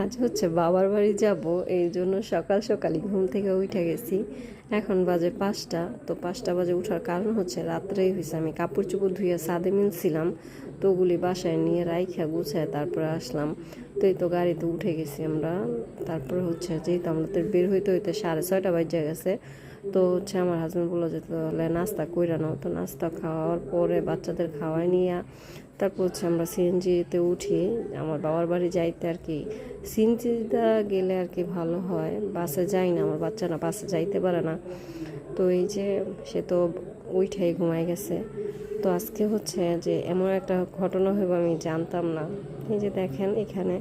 আজ হচ্ছে বাবার বাড়ি যাব এই জন্য সকাল সকালই ঘুম থেকে উঠে গেছি। এখন বাজে পাঁচটা, তো পাঁচটা বাজে ওঠার কারণ হচ্ছে রাত্রেই হয়েছে আমি কাপড় চোপড় ধুয়ে সাদে মিলছিলাম, তো ওগুলি বাসায় নিয়ে রাইখা গুছায় তারপরে আসলাম। তো এই তো গাড়িতে উঠে গেছি আমরা। তারপরে হচ্ছে যেহেতু আমরা তো বের হইতে হইতে সাড়ে ছয়টা বাজে গেছে, তো হচ্ছে আমার হাজব্যান্ড বলল যে, তাহলে নাস্তা কইরা নাও। তো নাস্তা খাওয়ার পরে বাচ্চাদের খাওয়াই নিয়ে, তারপর হচ্ছে আমরা সিএনজিতে উঠি। আমার বাবার বাড়ি যাইতে আর কি সিএনজিটা গেলে আর কি ভালো হয়। বাসে যাই না, আমার বাচ্চারা বাসে যাইতে পারে না। তো এই যে সে তো উইঠাই ঘুমাই গেছে। তো আজকে হচ্ছে যে এমন একটা ঘটনা হইব আমি জানতাম না। এই যে দেখেন এখানে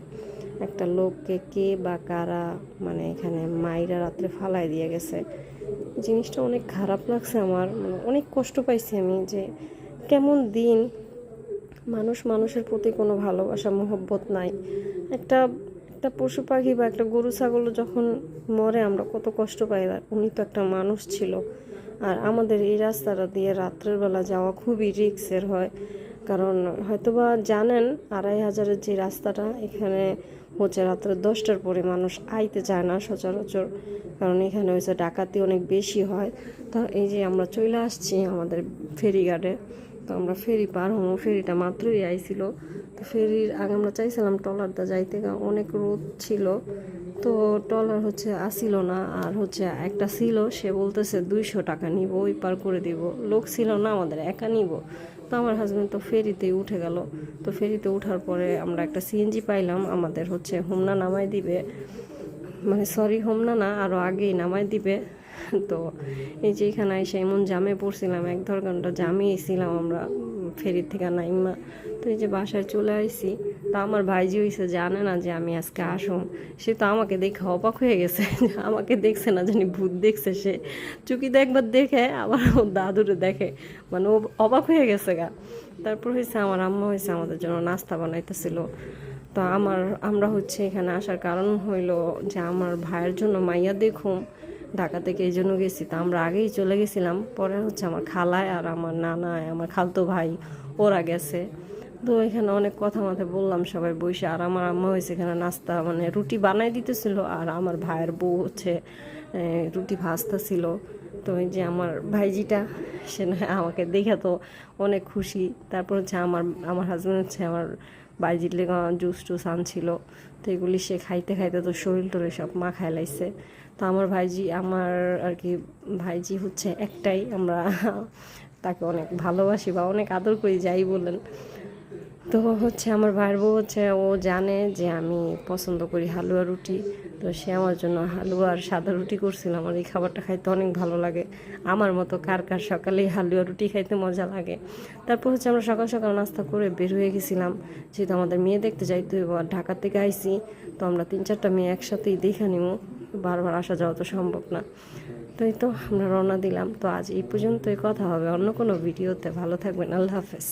একটা লোককে কে বা কারা মানে এখানে মাইরা রাত্রে ফালাই দিয়ে গেছে। জিনিসটা অনেক খারাপ লাগছে আমার মানে অনেক কষ্ট পাইছি আমি যে কেমন দিন মানুষ মানুষের প্রতি কোনো ভালোবাসা, মহব্বত নাই। একটা একটা পশু পাখি বা একটা গরু, ছাগল যখন মরে আমরা কত কষ্ট পাই। উনি তো একটা মানুষ ছিল। আর আমাদের এই রাস্তাটা দিয়ে রাত্রের বেলা যাওয়া খুবই রিক্সের হয়। কারণ হয়তোবা জানেন, আড়াই হাজারের যে রাস্তাটা, এখানে হচ্ছে রাত্রে দশটার পরে মানুষ আইতে চায় না সচরাচর। কারণ এখানে হয়েছে ডাকাতি অনেক বেশি হয়। তো এই যে আমরা চলে আসছি আমাদের ফেরিঘাটে। তো আমরা ফেরি পার হব। ফেরিটা মাত্রই আইছিল। তো ফেরির আগে আমরা চাইছিলাম ট্রলারটা যাইতে অনেক রোদ ছিল। তো ট্রলার হচ্ছে আসিল না, আর হচ্ছে একটা ছিল, সে বলতেছে দুইশো টাকা নিব, ওই পার করে দিব। লোক ছিল না, আমাদের একা নিব। তো আমার হাজব্যান্ড তো ফেরিতে উঠে গেল। তো ফেরিতে ওঠার পরে আমরা একটা সিএনজি পাইলাম, আমাদের হচ্ছে হোমনা নামাই দিবে। মানে সরি হোমনা না না আরও আগেই নামাই দিবে। তো এই যে এখানে এসে এমন জামে পড়ছিলাম এক ধর ঘণ্টা ছিলাম আমরা ফেরির থেকে নাইমা। তো এই যে বাসায় চলে আইসি, তা আমার ভাইজি হয়েছে জানে না যে আমি আজকে আসুম। সে তো আমাকে দেখে অবাক হয়ে গেছে আমাকে দেখছে না, জানি ভূত দেখছে সে। চুকিতে একবার দেখে, আবার ওর দাদুরে দেখে। মানে ও অবাক হয়ে গেছে গা। তারপর হয়েছে আমার আম্মা হয়েছে আমাদের জন্য নাস্তা বানাইতেছিল। তো আমার, আমরা হচ্ছে এখানে আসার কারণ হইল যে আমার ভাইয়ের জন্য মাইয়া দেখুম, ঢাকা থেকে এই জন্য গেছি। তা আমরা আগেই চলে গেছিলাম, পরে হচ্ছে আমার খালায় আর আমার নানায়, আমার খালতো ভাই, ওরা গেছে। তো এখানে অনেক কথা মাথায় বললাম সবাই বসে আর আমার আম্মা হয়েছে এখানে নাস্তা মানে রুটি বানাই দিতেছিল, আর আমার ভাইয়ের বউ হচ্ছে রুটি ভাজতা ছিল। তো এই যে আমার ভাইজিটা, সে আমাকে দেখে তো অনেক খুশি। তারপর হচ্ছে আমার আমার হাজব্যান্ড হচ্ছে আমার বাইজির লেগা জুস টুস আনছিল। তো এগুলি সে খাইতে খাইতে তো শরীর টরে সব মা খাইলাইছে তো আমার ভাইজি, আমার আর কি ভাইজি হচ্ছে একটাই। আমরা তাকে অনেক ভালোবাসি বা অনেক আদর করি, যাই বলেন। তো হচ্ছে আমার ভাইয়ের বউ হচ্ছে, ও জানে যে আমি পছন্দ করি হালুয়া রুটি। তো সে আমার জন্য হালুয়া আর সাদা রুটি করছিল। আমার এই খাবারটা খাইতে অনেক ভালো লাগে। আমার মতো কার কার সকালেই হালুয়া রুটি খাইতে মজা লাগে। তারপর হচ্ছে আমরা সকাল সকাল নাস্তা করে বের হয়ে গেছিলাম। যেহেতু আমাদের মেয়ে দেখতে যাইতে হইব, আর ঢাকা থেকে আইসি তো আমরা তিন চারটা মেয়ে একসাথেই দেখে নিব বারবার আসা যাওয়া তো সম্ভব না। তো এই তো আমরা রওনা দিলাম। তো আজ এই পর্যন্তই। কথা হবে অন্য কোনো ভিডিওতে। ভালো থাকবেন। আল্লাহ হাফেজ।